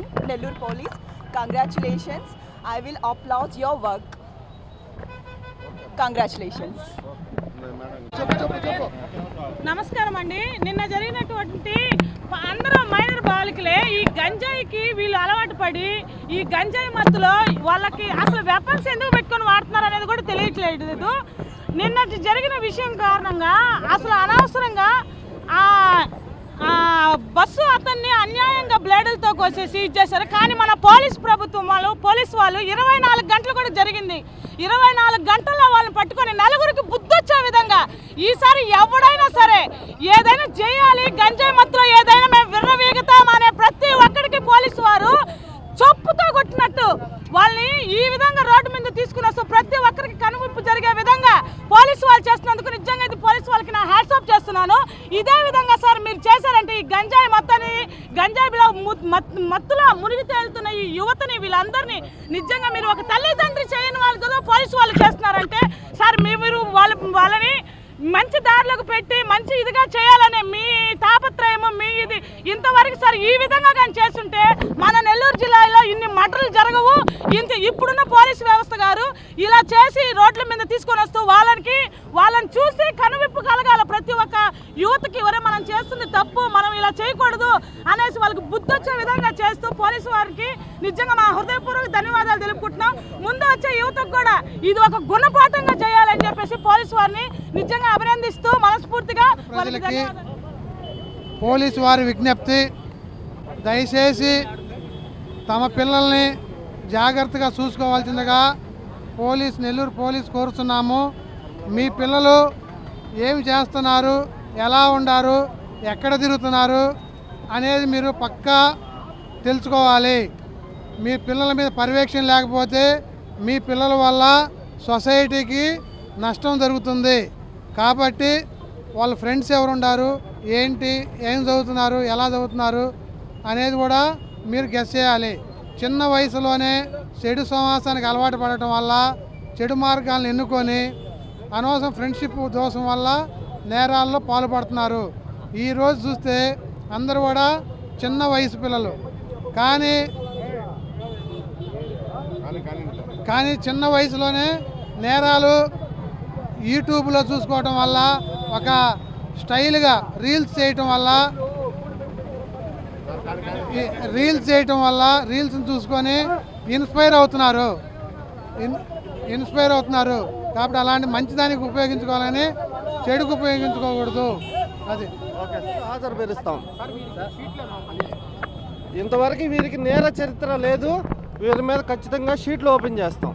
team, Nellore Police. Congratulations. I will applaud your work. Congratulations. నమస్కారం అండి నిన్న జరిగినటువంటి అందరూ మైనర్ బాలికలే ఈ గంజాయికి వీళ్ళు అలవాటు పడి ఈ గంజాయి మత్తులో వాళ్ళకి అసలు వెపన్స్ ఎందుకు పెట్టుకొని వాడుతున్నారు అనేది కూడా తెలియట్లేదు నిన్న జరిగిన విషయం కారణంగా అసలు అనవసరంగా ఆ బస్సు అతన్ని అన్యాయంగా బ్లేడులతో కోసేసి చేశారు. కానీ మన పోలీస్ ప్రభుత్వం వాళ్ళు పోలీస్ వాళ్ళు ఇరవై నాలుగు గంటలు కూడా జరిగింది. ఇరవై నాలుగు గంటల్లో వాళ్ళని పట్టుకొని నలుగురికి బుద్ధొచ్చే విధంగా ఈసారి ఎవడైనా సరే ఏదైనా చేయాలి గంజాయి మత్తులో ఏదైనా మేము విర్రవీగుతాం అనే ప్రతి ఒక్కడికి పోలీసు వారు చొప్పుతో కొట్టినట్టు వాళ్ళని ఈ విధంగా రోడ్డు మీద తీసుకుని వస్తూ ప్రతి ఒక్కరికి కనువింపు జరిగే విధంగా పోలీసు వాళ్ళు చేస్తున్నందుకు నిజంగా ఇది పోలీసు వాళ్ళకి నా హ్యాట్సాప్ చేస్తున్నాను. ఇదే విధంగా సార్ మీరు చేశారంటే ఈ గంజాయి మొత్తాన్ని మత్తులో మునిగి తేలుతున్న ఈ యువతని వీళ్ళందరినీ నిజంగా మీరు ఒక తల్లిదండ్రి చేయని వాళ్ళు కదా పోలీసు వాళ్ళు చేస్తున్నారంటే సార్ మీరు వాళ్ళ వాళ్ళని మంచి దారిలోకి పెట్టి మంచి ఇదిగా చేయాలనే మీ తాపత్రయము మీ ఇది ఇంతవరకు సార్ ఈ విధంగా కానీ చేస్తుంటే మన నెల్లూరు జిల్లాలో ఇన్ని మటర్లు జరగవు. ఇంత ఇప్పుడున్న పోలీసు వ్యవస్థ గారు ఇలా చేసి రోడ్ల మీద తీసుకొని వస్తూ వాళ్ళకి వాళ్ళని చూసి కనువిప్పు కలగాల ప్రతి ఒక్క యువతకి వరే మనం చేస్తుంది తప్పు మనం ఇలా చేయకూడదు అనేసి వాళ్ళకి బుద్ధి వచ్చే విధంగా చేస్తూ పోలీసు వారికి నిజంగా మా హృదయపూర్వక ధన్యవాదాలు తెలుపుకుంటున్నాం. ముందు వచ్చే యువతకు కూడా ఇది ఒక గుణపాఠంగా చేయాలని చెప్పేసి పోలీసు వారిని నిజంగా అభినందిస్తూ మనస్ఫూర్తిగా పోలీసు వారి విజ్ఞప్తి దయచేసి తమ పిల్లల్ని జాగ్రత్తగా చూసుకోవాల్సిందిగా పోలీస్ నెల్లూరు పోలీస్ కోరుతున్నాము. మీ పిల్లలు ఏమి చేస్తున్నారు ఎలా ఉండారు ఎక్కడ తిరుగుతున్నారు అనేది మీరు పక్కా తెలుసుకోవాలి. మీ పిల్లల మీద పర్యవేక్షణ లేకపోతే మీ పిల్లల వల్ల సొసైటీకి నష్టం జరుగుతుంది. కాబట్టి వాళ్ళ ఫ్రెండ్స్ ఎవరుండారు? ఏంటి? ఏం చదువుతున్నారు? ఎలా చదువుతున్నారు? అనేది కూడా మీరు గెస్ చేయాలి. చిన్న వయసులోనే చెడు సమాసానికి అలవాటు పడటం వల్ల చెడు మార్గాలను ఎన్నుకొని అనవసరం ఫ్రెండ్షిప్ దోషం వల్ల నేరాల్లో పాల్పడుతున్నారు. ఈరోజు చూస్తే అందరూ కూడా చిన్న వయసు పిల్లలు. కానీ కానీ చిన్న వయసులోనే నేరాలు యూట్యూబ్లో చూసుకోవటం వల్ల ఒక స్టైల్గా రీల్స్ చేయటం వల్ల రీల్స్ చేయటం వల్ల రీల్స్ని చూసుకొని ఇన్స్పైర్ అవుతున్నారు. ఇన్- ఇన్స్పైర్ అవుతున్నారు. కాబట్టి అలాంటి మంచిదానికి ఉపయోగించుకోవాలని చెడుకు ఉపయోగించుకోకూడదు. అది. హాజరు పెరుస్తాం. ఇంతవరకు వీరికి నేర చరిత్ర లేదు. వీరి మీద ఖచ్చితంగా షీట్లు ఓపెన్ చేస్తాం.